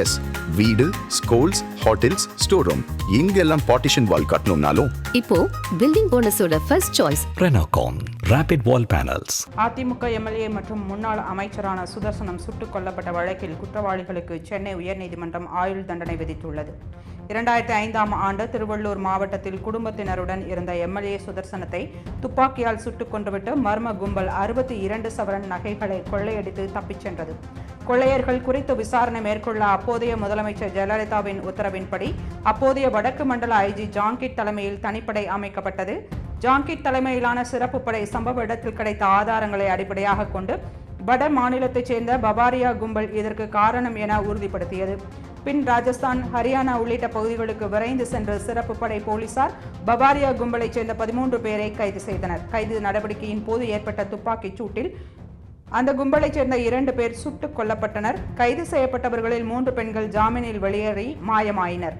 S வீடு schools hotels store room இங்கெல்லாம் partition wall கட்டணும்னாலும். இப்போ building போனஸோட first choice Renocon Rapid Wall Panels. AIADMK MLA மற்றும் முன்னாள் அமைச்சரான சுதர்சனம் சுட்டுக் கொல்லப்பட்ட வழக்கில் குற்றவாளிகளுக்கு சென்னை உயர்நீதிமன்றம் ஆயுள் தண்டனை விதித்துள்ளது. இரண்டாயிரத்தி ஐந்தாம் ஆண்டு திருவள்ளூர் மாவட்டத்தில் குடும்பத்தினருடன் இருந்த எம்எல்ஏ சுதர்சனத்தை துப்பாக்கியால் சுட்டுக் கொன்றுவிட்டு மர்ம கும்பல் அறுபத்தி இரண்டு சவரன் நகைகளை கொள்ளையடித்து தப்பிச் சென்றது. கொள்ளையர்கள் குறித்து விசாரணை மேற்கொள்ள அப்போதைய முதலமைச்சர் ஜெயலலிதாவின் உத்தரவின்படி அப்போதைய வடக்கு மண்டல ஐஜி ஜாங்கிட் தலைமையில் தனிப்படை அமைக்கப்பட்டது. ஜாங்கிட் தலைமையிலான சிறப்பு படை சம்பவ இடத்தில் கிடைத்த ஆதாரங்களை அடிப்படையாக கொண்டு வட மாநிலத்தைச் சேர்ந்த பவாரியா கும்பல் இதற்கு காரணம் என உறுதிப்படுத்தியது. பின் ராஜஸ்தான் ஹரியானா உள்ளிட்ட பகுதிகளுக்கு விரைந்து சென்ற சிறப்பு படை போலீசார் பவாரியா கும்பலைச் சேர்ந்த பதிமூன்று பேரை கைது செய்தனர். கைது நடவடிக்கையின் போது ஏற்பட்ட துப்பாக்கிச் சூட்டில் அந்த கும்பலைச் சேர்ந்த இரண்டு பேர் சுட்டுக் கொல்லப்பட்டனர். கைது செய்யப்பட்டவர்களில் மூன்று பெண்கள் ஜாமீனில் வெளியேறி மாயமாயினர்.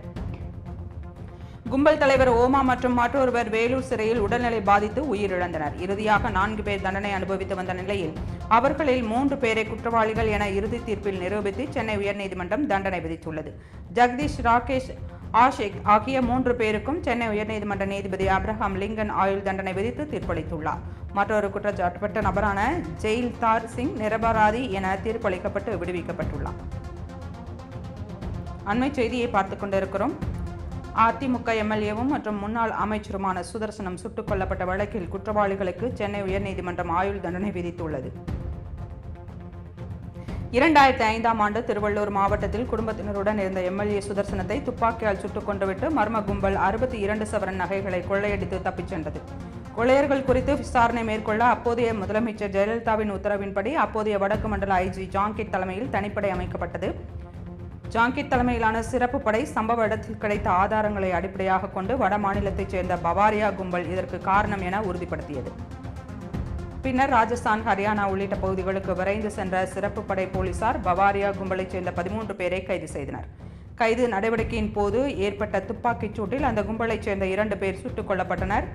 கும்பல் தலைவர் ஓமா மற்றும் மற்றொருவர் வேலூர் சிறையில் உடல்நிலை பாதித்து உயிரிழந்தனர். இறுதியாக நான்கு பேர் தண்டனை அனுபவித்து வந்த நிலையில் அவர்களில் மூன்று பேரை குற்றவாளிகள் என இறுதி தீர்ப்பில் நிரூபித்து சென்னை உயர்நீதிமன்றம் தண்டனை விதித்துள்ளது. ஜெகதீஷ் ராகேஷ் ஆஷிக் ஆகிய மூன்று பேருக்கும் சென்னை உயர்நீதிமன்ற நீதிபதி அப்ரஹாம் லிங்கன் ஆயுள் தண்டனை விதித்து தீர்ப்பளித்துள்ளார். மற்றொரு குற்றச்சாட்டுப்பட்ட நபரான ஜெயில்தார் சிங் நிரபராதி என தீர்ப்பளிக்கப்பட்டு விடுவிக்கப்பட்டுள்ளார். அண்மை செய்தியை பார்த்துக் கொண்டிருக்கிறோம். அதிமுக எம்எல்ஏவும் மற்றும் முன்னாள் அமைச்சருமான சுதர்சனம் சுட்டுக் கொல்லப்பட்ட வழக்கில் குற்றவாளிகளுக்கு சென்னை உயர்நீதிமன்றம் ஆயுள் தண்டனை விதித்துள்ளது. இரண்டாயிரத்தி ஐந்தாம் ஆண்டு திருவள்ளூர் மாவட்டத்தில் குடும்பத்தினருடன் இருந்த எம்எல்ஏ சுதர்சனத்தை துப்பாக்கியால் சுட்டுக் கொண்டுவிட்டு மர்ம கும்பல் அறுபத்தி இரண்டு சவரன் நகைகளை கொள்ளையடித்து தப்பிச் சென்றது. கொள்ளையர்கள் குறித்து விசாரணை மேற்கொள்ள அப்போதைய முதலமைச்சர் ஜெயலலிதாவின் உத்தரவின்படி அப்போதைய வடக்கு மண்டல ஐஜி ஜாங்கிட் தலைமையில் தனிப்படை அமைக்கப்பட்டது. ஜாங்கிட் தலைமையிலான சிறப்பு படை சம்பவ இடத்தில் கிடைத்த ஆதாரங்களை அடிப்படையாக கொண்டு வட மாநிலத்தைச் சேர்ந்த பவாரியா கும்பல் இதற்கு காரணம் என உறுதிப்படுத்தியது. பின்னர் ராஜஸ்தான் ஹரியானா உள்ளிட்ட பகுதிகளுக்கு விரைந்து சென்ற சிறப்பு படை போலீசார் பவாரியா கும்பலைச் சேர்ந்த பதிமூன்று பேரை கைது செய்தனர். கைது நடவடிக்கையின் போது ஏற்பட்ட துப்பாக்கிச் சூட்டில் அந்த கும்பலைச் சேர்ந்த இரண்டு பேர் சுட்டுக் கொல்லப்பட்டனர்.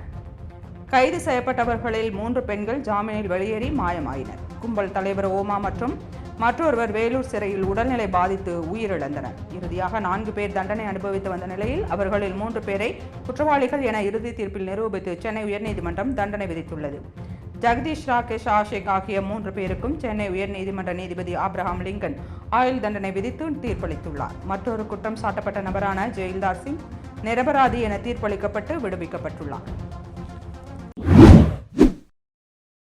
கைது செய்யப்பட்டவர்களில் மூன்று பெண்கள் ஜாமீனில் வெளியேறி மாயமாயினர். கும்பல் தலைவர் ஓமா மற்றும் மற்றொருவர் வேலூர் சிறையில் உடல்நிலை பாதித்து உயிரிழந்தனர். இறுதியாக நான்கு பேர் தண்டனை அனுபவித்து வந்த நிலையில் அவர்களில் மூன்று பேரை குற்றவாளிகள் என இறுதி தீர்ப்பில் நிரூபித்து சென்னை உயர்நீதிமன்றம் தண்டனை விதித்துள்ளது. ஜெகதீஷ் ராகேஷ் ஆஷிக் ஆகிய மூன்று பேருக்கும் சென்னை உயர்நீதிமன்ற நீதிபதி ஆப்ரஹாம் லிங்கன் ஆயுள் தண்டனை விதித்து தீர்ப்பளித்துள்ளார். மற்றொரு குற்றம் சாட்டப்பட்ட நபரான ஜெயில்தார் சிங் நிரபராதி என தீர்ப்பளிக்கப்பட்டு விடுவிக்கப்பட்டுள்ளார்.